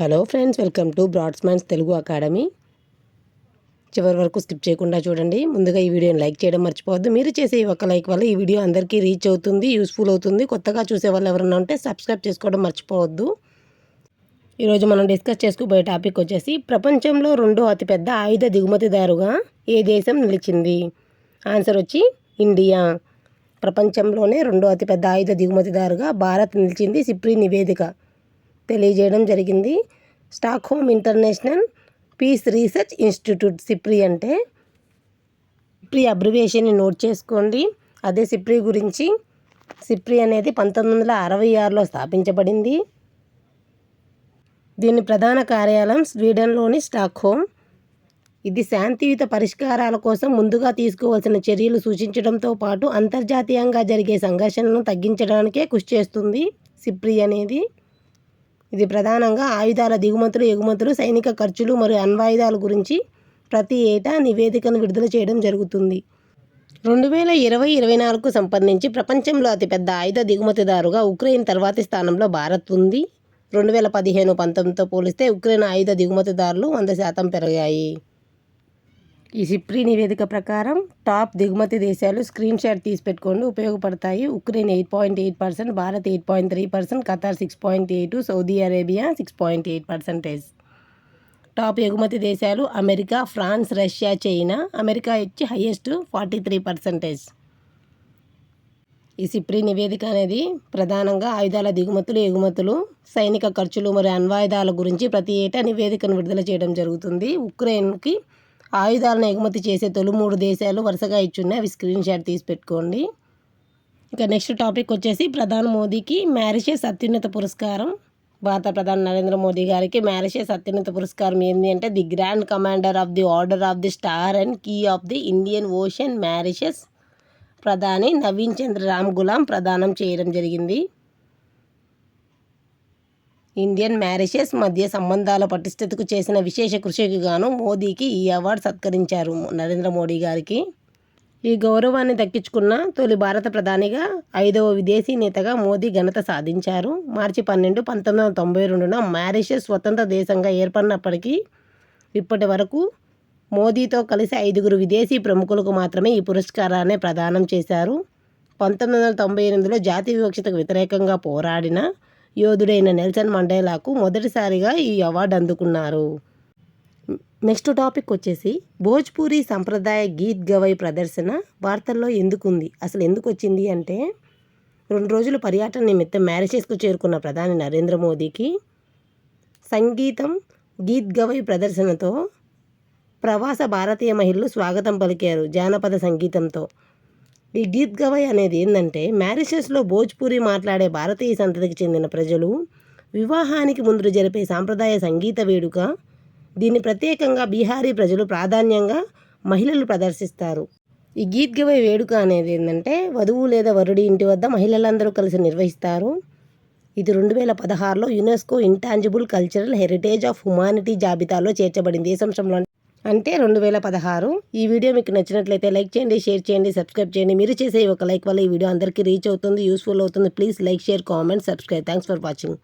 Hello friends welcome to Bradsman's Telugu academy. చివరి వరకు skip చేయకుండా చూడండి. ముందుగా ఈ వీడియోని లైక్ చేయడం మర్చిపోవద్దు. మీరు చేసే ఒక లైక్ వల్ల ఈ వీడియో అందరికీ రీచ్ అవుతుంది యూస్ఫుల్ అవుతుంది. కొత్తగా చూసే వాళ్ళు ఎవరైనా ఉంటే సబ్స్క్రైబ్ చేసుకోవడం మర్చిపోవద్దు. ఈరోజు మనం డిస్కస్ చేసుకోబోయే టాపిక్ వచ్చేసి ప్రపంచంలో రెండో అతిపెద్ద ఆయుధ దిగుమతిదారుగా ఏ దేశం నిలిచింది? ఆన్సర్ వచ్చి ఇండియా. ప్రపంచంలోనే రెండో అతిపెద్ద ఆయుధ దిగుమతిదారుగా భారత్ నిలిచింది సిప్రీ నివేదిక. తెలియజేయడం జరిగింది. Stockholm International Peace Research Institute SIPRI అంటే సిప్రి అబ్రివేషన్ని నోట్ చేసుకోండి. అదే సిప్రి గురించి. సిప్రి అనేది పంతొమ్మిది వందల అరవై ఆరులో స్థాపించబడింది. దీని ప్రధాన కార్యాలయం స్వీడన్లోని స్టాక్ హోమ్ ఇది శాంతియుత పరిష్కారాల కోసం ముందుగా తీసుకోవాల్సిన చర్యలు సూచించడంతో పాటు అంతర్జాతీయంగా జరిగే సంఘర్షణలను తగ్గించడానికే కృషి చేస్తుంది సిప్రి అనేది. ఇది ప్రధానంగా ఆయుధాల దిగుమతులు ఎగుమతులు సైనిక ఖర్చులు మరియు అణ్వాయుధాల గురించి ప్రతి ఏటా నివేదికను విడుదల చేయడం జరుగుతుంది. రెండు వేల ఇరవై ఇరవై నాలుగుకు సంబంధించి ప్రపంచంలో అతిపెద్ద ఆయుధ దిగుమతిదారుగా ఉక్రెయిన్ తర్వాతి స్థానంలో భారత్ ఉంది. రెండు వేల పదిహేను పంతొమ్మిదితో పోలిస్తే ఉక్రెయిన్ ఆయుధ దిగుమతిదారులు వంద శాతం పెరిగాయి. ఈ సిప్రీ నివేదిక ప్రకారం టాప్ దిగుమతి దేశాలు స్క్రీన్ షాట్ తీసి పెట్టుకోండి ఉపయోగపడతాయి. Ukraine eight point eight percent Bharat eight point three percent Qatar six point eight Saudi Arabia six point eight percentage top ఎగుమతి దేశాలు America France Russia China America ఇచ్చి హయ్యెస్ట్ ఫార్టీ త్రీ పర్సెంటేజ్ ఈ SIPRI నివేదిక అనేది ప్రధానంగా ఆయుధాల దిగుమతులు ఎగుమతులు సైనిక ఖర్చులు మరియు అణ్వాయుధాల గురించి ప్రతి ఏటా నివేదికను విడుదల చేయడం జరుగుతుంది. ఉక్రెయిన్కి ఆయుధాలను ఎగుమతి చేసే తొలి మూడు దేశాలు వరుసగా ఇచ్చున్నాయి. అవి స్క్రీన్ షాట్ తీసి పెట్టుకోండి. ఇక నెక్స్ట్ టాపిక్ వచ్చేసి ప్రధాని మోదీకి మ్యారిషెస్ అత్యున్నత పురస్కారం. భారత ప్రధాని నరేంద్ర మోదీ గారికి మ్యారిషస్ అత్యున్నత పురస్కారం ఏంటి అంటే the Grand Commander of the Order of the Star and Key of the Indian Ocean Mauritius. ప్రధాని నవీన్ చంద్ర రామ్ గులాం ప్రదానం చేయడం జరిగింది. ఇండియన్ మ్యారిషెస్ మధ్య సంబంధాల పటిష్టతకు చేసిన విశేష కృషికి గాను మోదీకి ఈ అవార్డు సత్కరించారు నరేంద్ర మోడీ గారికి. ఈ గౌరవాన్ని దక్కించుకున్న తొలి భారత ప్రధానిగా ఐదవ విదేశీ నేతగా మోదీ ఘనత సాధించారు. మార్చి పన్నెండు పంతొమ్మిది వందల తొంభై రెండున మ్యారిషస్ స్వతంత్ర దేశంగా ఏర్పడినప్పటికీ ఇప్పటి వరకు మోదీతో కలిసి ఐదుగురు విదేశీ ప్రముఖులకు మాత్రమే ఈ పురస్కారాన్ని ప్రదానం చేశారు. పంతొమ్మిది వందల తొంభై ఎనిమిదిలో జాతి వివక్షతకు వ్యతిరేకంగా పోరాడిన యోధుడైన నెల్సన్ మండేలాకు మొదటిసారిగా ఈ అవార్డు అందుకున్నారు. నెక్స్ట్ టాపిక్ వచ్చేసి భోజ్పూరి సంప్రదాయ గీత్ గవై ప్రదర్శన వార్తల్లో ఎందుకుంది? అసలు ఎందుకు వచ్చింది అంటే రెండు రోజుల పర్యటన నిమిత్తం మ్యారేజెస్కు చేరుకున్న ప్రధాని నరేంద్ర మోదీకి సంగీతం గీత్ గవై ప్రదర్శనతో ప్రవాస భారతీయ మహిళలు స్వాగతం పలికారు జానపద సంగీతంతో. ఈ గీత్ గవై అనేది ఏంటంటే మ్యారిషస్లో భోజ్పూరి మాట్లాడే భారతీయ సంతతికి చెందిన ప్రజలు వివాహానికి ముందు జరిపే సాంప్రదాయ సంగీత వేడుక దీన్ని ప్రత్యేకంగా బీహారీ ప్రజలు ప్రాధాన్యంగా మహిళలు ప్రదర్శిస్తారు. ఈ గీత్ గవై వేడుక అనేది ఏంటంటే వధువు లేదా వరుడి ఇంటి వద్ద మహిళలందరూ కలిసి నిర్వహిస్తారు. ఇది రెండు వేల పదహారులో UNESCO intangible cultural heritage of humanity జాబితాలో చేర్చబడింది. ఏ సంవత్సరంలో అంటే రెండు వేల పదహారు. ఈ వీడియో మీకు నచ్చినట్లయితే లైక్ చేయండి షేర్ చేయండి సబ్స్క్రైబ్ చేయండి. మీరు చేసే ఒక లైక్ వల్ల ఈ వీడియో అందరికీ రీచ్ అవుతుంది యూస్ఫుల్ అవుతుంది. Please like share comment subscribe. Thanks for watching.